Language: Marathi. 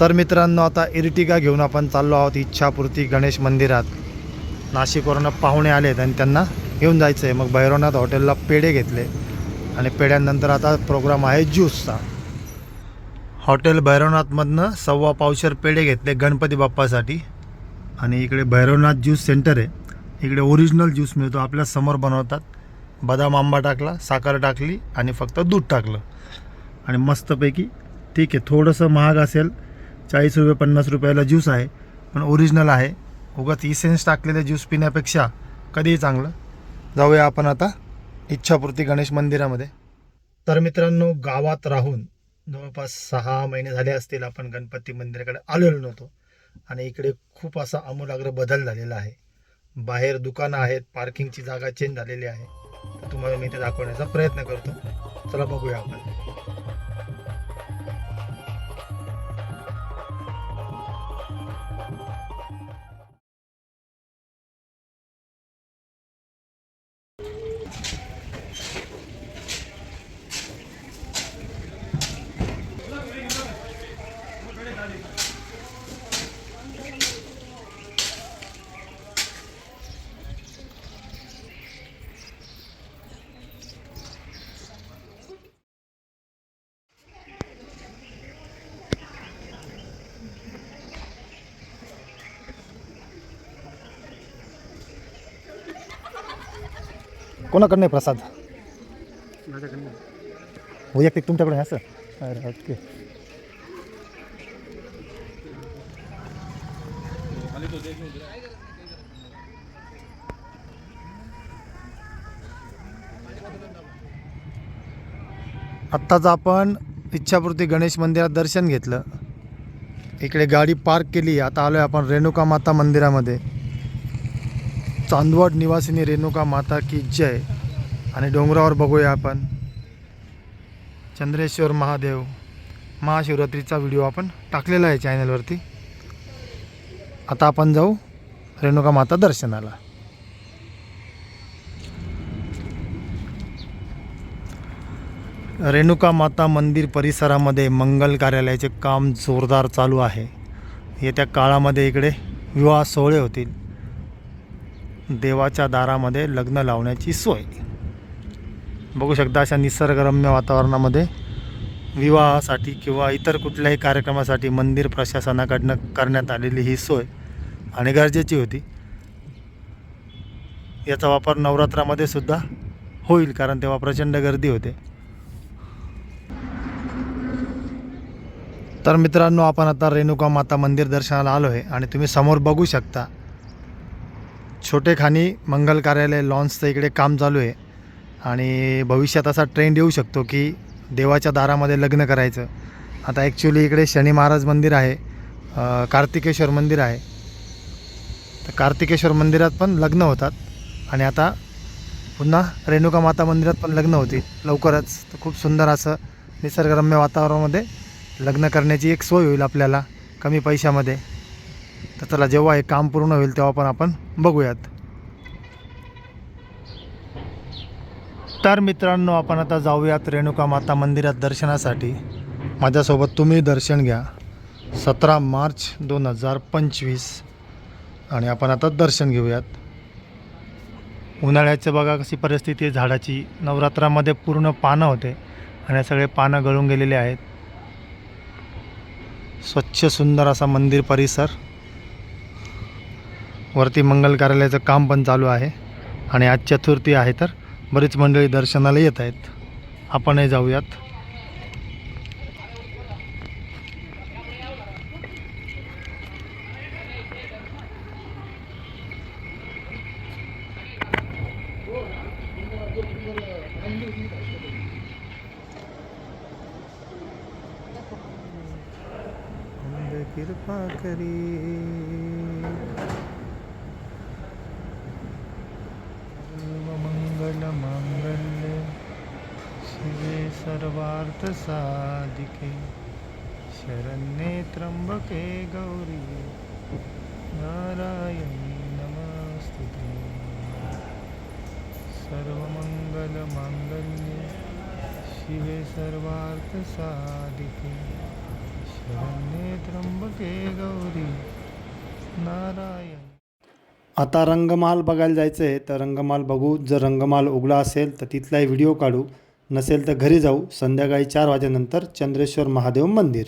तर मित्रांनो आता इर्टिगा घेऊन आपण चाललो आहोत इच्छापूर्ती गणेश मंदिरात. नाशिकवरनं पाहुणे आलेत आणि त्यांना घेऊन जायचं आहे मग भैरवनाथ हॉटेलला पेढे घेतले आणि पेढ्यानंतर आता प्रोग्राम आहे ज्यूसचा. हॉटेल भैरवनाथमधनं सव्वा पावशर पेढे घेतले गणपती बाप्पासाठी. आणि इकडे भैरवनाथ ज्यूस सेंटर आहे. इकडे ओरिजिनल ज्यूस मिळतो आपल्यासमोर बनवतात. बदाम आंबा टाकला साखर टाकली आणि फक्त दूध टाकलं. आणि मस्तपैकी ठीक आहे थोडंसं महाग असेल चाळीस रुपये पन्नास रुपयाला ज्यूस आहे पण ओरिजिनल आहे. उगाच इसेन्स टाकलेले ज्यूस पिण्यापेक्षा कधीही चांगलं. जाऊया आपण आता इच्छापूर्ती गणेश मंदिरामध्ये. तर मित्रांनो गावात राहून जवळपास सहा महिने झाले असतील आपण गणपती मंदिराकडे आलेलो नव्हतो. आणि इकडे खूप असा आमूलाग्र बदल झालेला आहे. बाहेर दुकानं आहेत पार्किंगची जागा चेंज झालेली आहे. तुम्हाला मी ते दाखवण्याचा प्रयत्न करतो. चला बघूया आपण. कोणाकडनं आहे प्रसाद? वैयक्तिक तुमच्याकडे आहे असं? अरे ओके. आत्ताच आपण इच्छापूर्ती गणेश मंदिरात दर्शन घेतलं. इकडे गाडी पार्क केली आता आलो आहे आपण रेणुका माता मंदिरामध्ये. चांदवड निवासिनी रेणुका माता की जय. आणि डोंगरावर बघूया आपण. चंद्रेश्वर महादेव महाशिवरात्रीचा व्हिडिओ आपण टाकलेला आहे चॅनलवरती. आता आपण जाऊ रेणुका माता दर्शनाला. रेणुका माता मंदिर परिसरामध्ये मंगल कार्यालयाचे काम जोरदार चालू आहे. येत्या काळामध्ये इकडे विवाह सोहळे होतील. देवाच्या दारामध्ये लग्न लावण्याची सोय. बघू शकता अशा निसर्गरम्य वातावरणामध्ये विवाहासाठी किंवा इतर कुठल्याही कार्यक्रमासाठी मंदिर प्रशासनाकडनं करण्यात आलेली ही सोय आणि गरजेची होती. याचा वापर नवरात्रामध्ये सुद्धा होईल कारण तेव्हा प्रचंड गर्दी होते. तर मित्रांनो आपण आता रेणुका माता मंदिर दर्शनाला आलो आहे आणि तुम्ही समोर बघू शकता छोटेखानी मंगल कार्यालय लॉन्चचं इकडे काम चालू आहे. आणि भविष्यात असा ट्रेंड येऊ शकतो की देवाच्या दारामध्ये लग्न करायचं. आता ॲक्च्युली इकडे शनी महाराज मंदिर आहे कार्तिकेश्वर मंदिर आहे. तर कार्तिकेश्वर मंदिरात पण लग्न होतात. आणि आता पुन्हा रेणुका माता मंदिरात पण लग्न होतील. लवकरच. तर खूप सुंदर असं निसर्गरम्य वातावरणामध्ये लग्न करण्याची एक सोय होईल आपल्याला कमी पैशामध्ये. तर चला जेव्हा हे काम पूर्ण होईल तेव्हा पण आपण बघूयात. तर मित्रांनो आपण आता जाऊयात रेणुका माता मंदिरात दर्शनासाठी. माझ्यासोबत तुम्ही दर्शन घ्या. सतरा मार्च दोन हजार पंचवीस. आणि आपण आता दर्शन घेऊयात. उन्हाळ्याचं बघा कशी परिस्थिती आहे. झाडाची नवरात्रामध्ये पूर्ण पानं होते. आणि सगळे पानं गळून गेलेले आहेत. स्वच्छ सुंदर असा मंदिर परिसर. वरती मंगल कार्यालयाचं काम पण चालू आहे. आणि आज चतुर्थी आहे तर बरीच मंडळी दर्शनाला येत आहेत. आपणही जाऊयात. कृपा करी. सर्वार्थ साधिके शरण्ये त्र्यंबके गौरी नारायणी नमस्तुते। सर्वमङ्गलमाङ्गल्ये शिवे सर्वार्थ साधिके शरण्ये त्र्यंबके के गौरी नारायण। आता रंगमाल बघायला जायचं आहे तर रंगमाल बघू जर रंगमाल उघडा असेल तर तिथलाही व्हिडिओ काढू। नसेल तर घरी जाऊ. संध्याकाळी चार वाजेनंतर चंद्रेश्वर महादेव मंदिर.